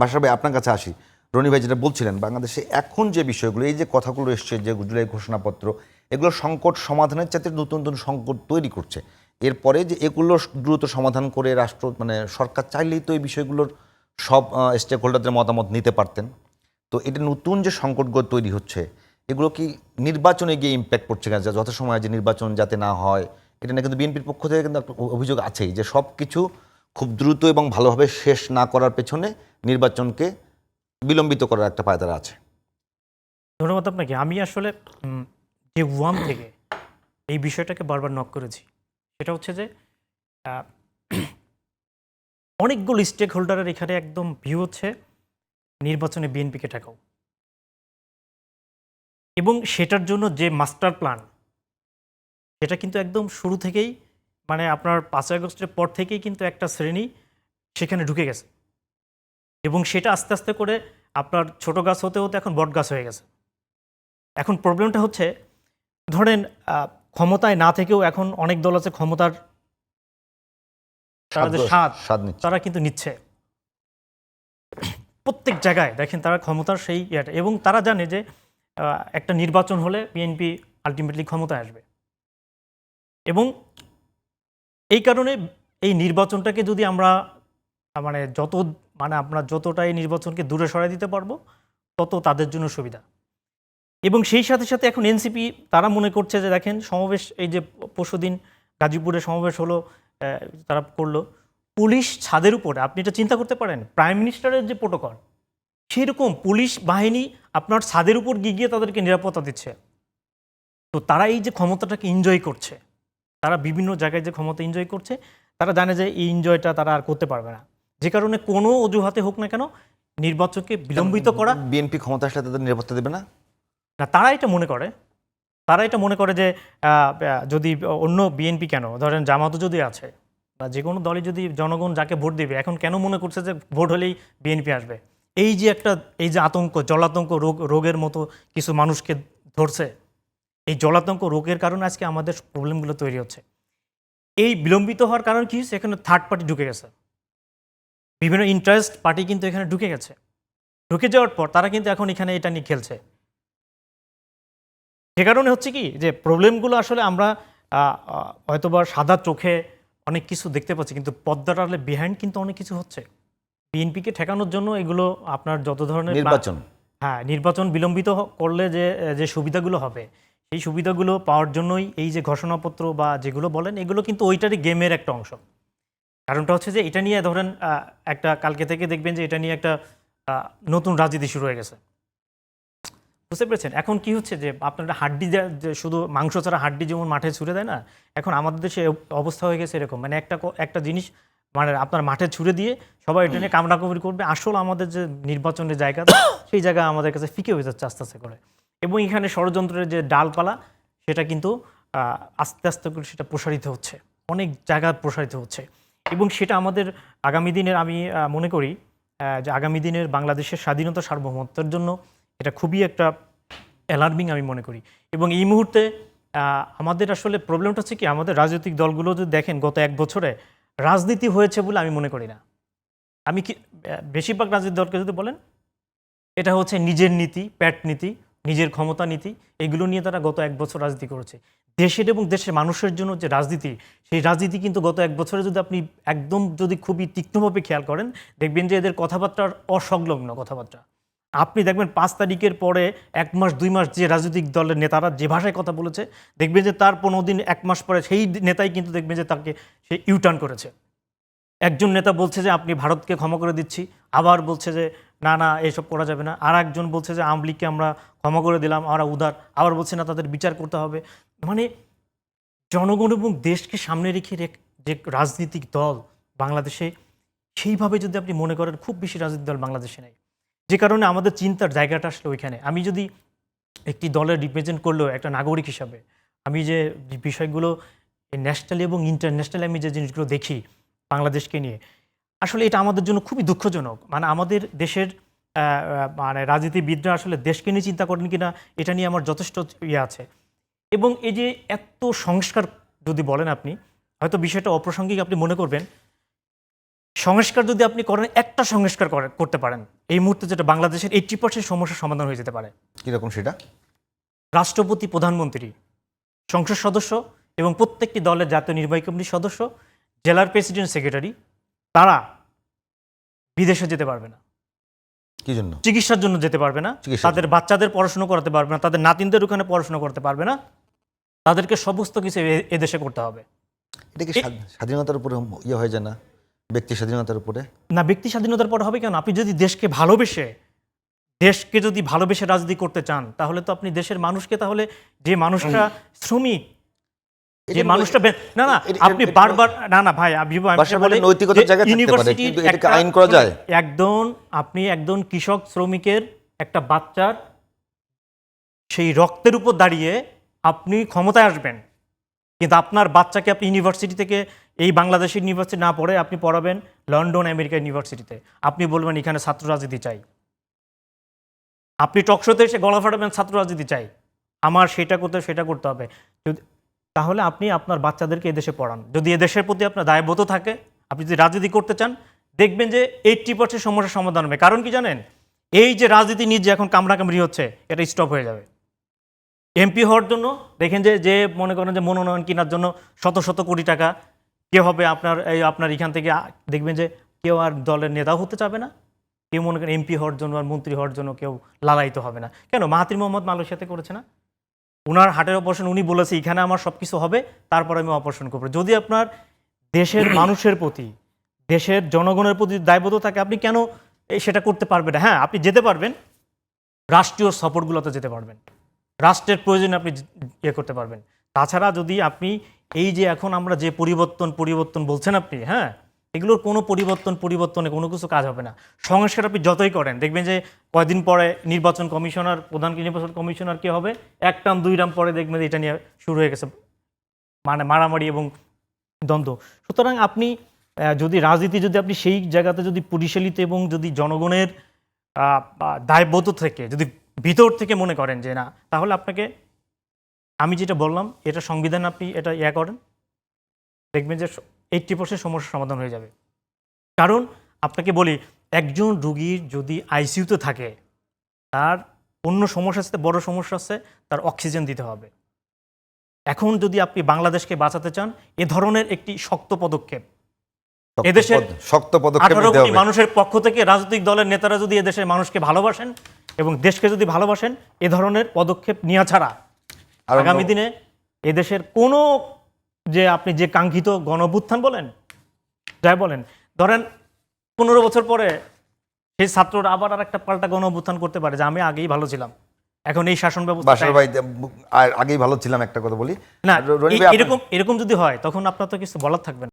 বাসার ভাই আপনার কাছে আসি। রনি ভাই যেটা বলছিলেন, বাংলাদেশে এখন যে বিষয়গুলো, এই যে কথাগুলো এসছে যে জুলাই ঘোষণাপত্র, এগুলো সংকট সমাধানের চাইতে নতুন নতুন সংকট তৈরি করছে। এরপরে যে এগুলো দ্রুত সমাধান করে রাষ্ট্র মানে সরকার চাইলেই তো এই বিষয়গুলোর সব স্টেক হোল্ডারদের মতামত নিতে পারতেন। তো এটা নতুন যে সংকটগুলো তৈরি হচ্ছে, এগুলো কি নির্বাচনে গিয়ে ইম্প্যাক্ট পড়ছে কিনা? যত সময় যে নির্বাচন যাতে না হয়, এটা নিয়ে কিন্তু বিএনপির পক্ষ থেকে কিন্তু অভিযোগ আছেই যে সব কিছু খুব দ্রুত এবং ভালোভাবে শেষ না করার পেছনে নির্বাচনকে বিলম্বিত করার একটা পায়তারা আছে। ধন্যবাদ আপনাকে। আমি আসলে যে ওয়ান থেকে এই বিষয়টাকে বারবার নক করেছি, সেটা হচ্ছে যে অনেকগুলো স্টেক হোল্ডারের এখানে একদম ভিউ হচ্ছে নির্বাচনে বিএনপিকে ঠেকাও। এবং সেটার জন্য যে মাস্টার প্ল্যান সেটা কিন্তু একদম শুরু থেকেই মানে আপনার পাঁচই আগস্টের পর থেকেই কিন্তু একটা শ্রেণি সেখানে ঢুকে গেছে। এবং সেটা আস্তে আস্তে করে আপনার ছোট গাছ হতে হতে এখন বট গাছ হয়ে গেছে। এখন প্রবলেমটা হচ্ছে ধরেন ক্ষমতায় না থেকেও এখন অনেক দল আছে ক্ষমতার তারা যে স্বাদ স্বাদ তারা কিন্তু নিচ্ছে। প্রত্যেক জায়গায় দেখেন তারা ক্ষমতার সেই ইয়েটা। এবং তারা জানে যে একটা নির্বাচন হলে বিএনপি আলটিমেটলি ক্ষমতায় আসবে। এবং এই কারণে এই নির্বাচনটাকে যদি আমরা মানে যত মানে আমরা যতটা এই নির্বাচনকে দূরে সরাই দিতে পারব, তত তাদের জন্য সুবিধা। এবং সেই সাথে সাথে এখন এনসিপি, তারা মনে করছে যে দেখেন, সমাবেশ, এই যে পরশুদিন গাজীপুরে সমাবেশ হলো তারা করল। পুলিশ ছাদের উপরে, আপনি এটা চিন্তা করতে পারেন, প্রাইম মিনিস্টারের যে প্রোটোকল, সেরকম পুলিশ বাহিনী আপনার ছাদের উপর গিয়ে গিয়ে তাদেরকে নিরাপত্তা দিচ্ছে। তো তারা এই যে ক্ষমতাটাকে এনজয় করছে তারা বিভিন্ন জায়গায় যে ক্ষমতা এনজয় করছে তারা জানে যে এই এনজয়টা তারা আর করতে পারবে না। যে কারণে কোনো অজুহাতে হোক না কেন নির্বাচনকে বিলম্বিত করা বিএনপি ক্ষমতা আসলে তাদের নিরাপত্তা দেবে না? না তারা এটা মনে করে। তারা এটা মনে করে যে যদি অন্য বিএনপি কেন? ধরেন জামাতও যদি আছে বা যে কোনো দলই যদি জনগণ যাকে ভোট দেবে এখন কেন মনে করছে যে ভোট হলেই বিএনপি আসবে? এই যে একটা এই যে আতঙ্ক জলাতঙ্ক রোগ রোগের মতো কিছু মানুষকে ধরছে এই জলাতঙ্ক রোগের কারণে আজকে আমাদের প্রবলেমগুলো তৈরি হচ্ছে। এই বিলম্বিত হওয়ার কারণ কি? এখানে থার্ড পার্টি ঢুকে গেছে। বিভিন্ন ইন্টারেস্ট পার্টি কিন্তু এখানে ঢুকে গেছে। ঢুকে যাওয়ার পর তারা কিন্তু এখন এখানে এটা নিয়ে খেলছে। সে কারণে হচ্ছে কি? যে প্রবলেমগুলো আসলে আমরা হয়তোবা সাদা চোখে অনেক কিছু দেখতে পাচ্ছি কিন্তু পদ্মার আড়ালে বিহাইন্ড কিন্তু অনেক কিছু হচ্ছে। বিএনপিকে ঠেকানোর জন্য এগুলো আপনার যত ধরনের নির্বাচন। হ্যাঁ নির্বাচন বিলম্বিত করলে যে যে সুবিধাগুলো হবে সেই সুবিধাগুলো পাওয়ার জন্যই এই যে ঘোষণাপত্র বা যেগুলো বলেন, এগুলো কিন্তু ওইটারই গেমের একটা অংশ। কারণটা হচ্ছে যে এটা নিয়ে ধরেন একটা কালকে থেকে দেখবেন যে এটা নিয়ে একটা নতুন রাজনীতি শুরু হয়ে গেছে। বুঝতে পেরেছেন? এখন কি হচ্ছে যে আপনারা হাড্ডি শুধু মাংস ছাড়া হাড্ডি যেমন মাঠে ছুড়ে দেয় না, এখন আমাদের দেশে অবস্থা হয়ে গেছে এরকম। মানে একটা একটা জিনিস মানে আপনার মাঠে ছুড়ে দিয়ে সবাই এটা নিয়ে কামড়াকামড়ি করবে। আসল আমাদের যে নির্বাচনের জায়গা, সেই জায়গা আমাদের কাছে ফিকে হয়ে যাচ্ছে আস্তে আস্তে করে। এবং এখানে ষড়যন্ত্রের যে ডালপালা, সেটা কিন্তু আস্তে আস্তে করে সেটা প্রসারিত হচ্ছে। অনেক জায়গা প্রসারিত হচ্ছে। এবং সেটা আমাদের আগামী দিনের আমি মনে করি যে আগামী দিনের বাংলাদেশের স্বাধীনতা সার্বভৌমত্বের জন্য এটা খুবই একটা অ্যালার্মিং আমি মনে করি। এবং এই মুহূর্তে আমাদের আসলে প্রবলেমটা হচ্ছে কি, আমাদের রাজনৈতিক দলগুলো যদি দেখেন, গত এক বছরে রাজনীতি হয়েছে বলে আমি মনে করি না। আমি কি বেশিরভাগ রাজনৈতিক দলকে যদি বলেন, এটা হচ্ছে নিজের নীতি, প্যাট নীতি নিজের ক্ষমতা নীতি, এগুলো নিয়ে তারা গত এক বছর রাজনীতি করেছে। দেশের এবং দেশের মানুষের জন্য যে রাজনীতি, সেই রাজনীতি কিন্তু গত এক বছরে যদি আপনি একদম যদি খুবই তীক্ষ্ণভাবে খেয়াল করেন, দেখবেন যে এদের কথাবার্তার অসংলগ্ন কথাবার্তা। আপনি দেখবেন পাঁচ তারিখের পরে এক মাস, দুই মাস যে রাজনৈতিক দলের নেতারা যে ভাষায় কথা বলেছে, দেখবেন যে তার পনেরো দিন, এক মাস পরে সেই নেতাই কিন্তু দেখবেন যে তাকে সে ইউটার্ন করেছে। একজন নেতা বলছে যে, আপনি ভারতকে ক্ষমা করে দিচ্ছি। আবার বলছে যে না না, এসব করা যাবে না। আর একজন বলছে যে আওয়ামী লীগকে আমরা ক্ষমা করে দিলাম, আমরা উদার। আবার বলছে, না, তাদের বিচার করতে হবে। মানে জনগণ এবং দেশকে সামনে রেখে যে রাজনৈতিক দল বাংলাদেশে, সেইভাবে যদি আপনি মনে করেন, খুব বেশি রাজনৈতিক দল বাংলাদেশে নেই। যে কারণে আমাদের চিন্তার জায়গাটা আসলে ওইখানে। আমি যদি একটি দলের রিপ্রেজেন্ট করলেও একটা নাগরিক হিসাবে, আমি যে বিষয়গুলো ন্যাশনাল এবং ইন্টারন্যাশনাল আমি যে জিনিসগুলো দেখি বাংলাদেশকে নিয়ে আসলে এটা আমাদের জন্য খুবই দুঃখজনক। মানে আমাদের দেশের মানে রাজনীতিবিদরা আসলে দেশকে নিয়ে চিন্তা করেন কিনা এটা নিয়ে আমার যথেষ্ট ইয়ে আছে। এবং এই যে এত সংস্কার যদি বলেন আপনি হয়তো বিষয়টা অপ্রাসঙ্গিক আপনি মনে করবেন সংস্কার যদি আপনি করেন একটা সংস্কার করে- করতে পারেন এই মুহূর্তে যেটা বাংলাদেশের এইট্টি পার্সেন্ট সমস্যার সমাধান হয়ে যেতে পারে। কীরকম সেটা? রাষ্ট্রপতি প্রধানমন্ত্রী সংসদ সদস্য এবং প্রত্যেকটি দলের জাতীয় নির্বাহী কমিটির সদস্য জেলার প্রেসিডেন্ট সেক্রেটারি তারা বিদেশে যেতে পারবে না। কি জন্য? চিকিৎসার জন্য যেতে পারবে না। তাদের বাচ্চাদের পড়াশোনা করাতে পারবে না। তাদের নাতিনদের ওখানে পড়াশোনা করতে পারবে না। তাদেরকে সমস্ত কিছু এদেশে করতে হবে। এটা কি স্বাধীনতার উপরে ইয়ে হয়ে যায় না? ব্যক্তি স্বাধীনতার উপরে? না ব্যক্তি স্বাধীনতার পরে হবে কেন? আপনি যদি দেশকে ভালোবেসে দেশকে যদি ভালোবেসে রাজনীতি করতে চান তাহলে তো আপনি দেশের মানুষকে তাহলে যে মানুষটা শ্রমিক যে মানুষটা না না আপনি বারবার না না ভাই আমি আমি বলি নৈতিকতার জায়গা থাকতে পারে, কিন্তু এটাকে আইন করা যায়? একজন আপনি একজন কৃষক শ্রমিকের একটা বাচ্চার সেই রক্তের উপর দাঁড়িয়ে আপনি ক্ষমতায় আসবেন। কিন্তু আপনার বাচ্চাকে আপনি ইউনিভার্সিটি থেকে এই বাংলাদেশের ইউনিভার্সিটি না পড়ে আপনি পড়াবেন লন্ডন আমেরিকা ইউনিভার্সিটিতে আপনি বলবেন এখানে ছাত্র রাজনীতি চাই। আপনি টকশোতে এসে গলা ফাটাবেন ছাত্র রাজনীতি চাই। আমার সেটা করতে সেটা করতে হবে। তাহলে আপনি আপনার বাচ্চাদেরকে এদেশে পড়ান। যদি এদেশের প্রতি আপনার দায়বদ্ধ থাকে, আপনি যদি রাজনীতি করতে চান, দেখবেন যে এইট্টি পার্সেন্ট সমস্যার সমাধান হবে। কারণ কি জানেন? এই যে রাজনীতি নিয়ে যে এখন কামড়াকামড়ি হচ্ছে, এটা স্টপ হয়ে যাবে। এমপি হওয়ার জন্য দেখেন যে যে মনে করেন যে মনোনয়ন কেনার জন্য শত শত কোটি টাকা, কেউ হবে আপনার, এই আপনার এখান থেকে দেখবেন যে কেউ আর দলের নেতা হতে চাবে না। কেউ মনে করেন এমপি হওয়ার জন্য আর মন্ত্রী হওয়ার জন্য কেউ লালায়িত হবে না। কেন? মাহাতির মোহাম্মদ মালয়েশিয়াতে করেছে না? উনার হার্টের অপারেশন উনি বলেছে এখানে আমার সব কিছু হবে তারপর আমি অপারেশন করব। যদি আপনার দেশের মানুষের প্রতি দেশের জনগণের প্রতি দায়বদ্ধ থাকে আপনি কেন এই সেটা করতে পারবেন না? হ্যাঁ আপনি যেতে পারবেন রাষ্ট্রীয় সফরগুলোতে যেতে পারবেন। রাষ্ট্রের প্রয়োজনে আপনি ইয়ে করতে পারবেন। তাছাড়া যদি আপনি এই যে এখন আমরা যে পরিবর্তন পরিবর্তন বলছেন আপনি হ্যাঁ এগুলোর কোনো পরিবর্তন, পরিবর্তনে কোনো কিছু কাজ হবে না। সংস্কার আপনি যতই করেন, দেখবেন যে কয়দিন পরে নির্বাচন কমিশনার, প্রধান নির্বাচন কমিশনার কি হবে? এক টাম দুই টাম পরে দেখবেন এটা নিয়ে শুরু হয়ে গেছে মানে মারামারি এবং দ্বন্দ্ব। সুতরাং আপনি যদি রাজনীতি যদি আপনি সেই জায়গাতে যদি পরিচালিত এবং যদি জনগণের দায়বদ্ধ থেকে, যদি ভিতর থেকে মনে করেন যে না, তাহলে আপনাকে, আমি যেটা বললাম, এটা সংবিধান আপনি এটা ইয়া করেন। দেখবেন যে এইট্টি পার্সেন্ট সমস্যার সমাধান হয়ে যাবে। কারণ আপনাকে বলি একজন রুগীর যদি আইসিইউতে থাকে তার অন্য সমস্যা আছে বড় সমস্যা আছে তার অক্সিজেন দিতে হবে। এখন যদি আপনি বাংলাদেশকে বাঁচাতে চান এ ধরনের একটি শক্ত পদক্ষেপ। এদেশের শক্ত পদক্ষেপ মানুষের পক্ষ থেকে রাজনৈতিক দলের নেতারা যদি এদেশের মানুষকে ভালোবাসেন এবং দেশকে যদি ভালোবাসেন এ ধরনের পদক্ষেপ নেওয়া ছাড়া আগামী দিনে এদেশের কোনো যে আপনি যে কাঙ্ক্ষিত গণভুত্থান বলেন যাই বলেন ধরেন পনেরো বছর পরে সেই ছাত্ররা আবার আর একটা পাল্টা গণভুত্থান করতে পারে যে আমি আগেই ভালো ছিলাম। এখন এই শাসন ব্যবস্থা বাসার আগেই ভালো ছিলাম একটা কথা বলি। না এরকম এরকম যদি হয় তখন আপনার তো কিছু বলার থাকবে না।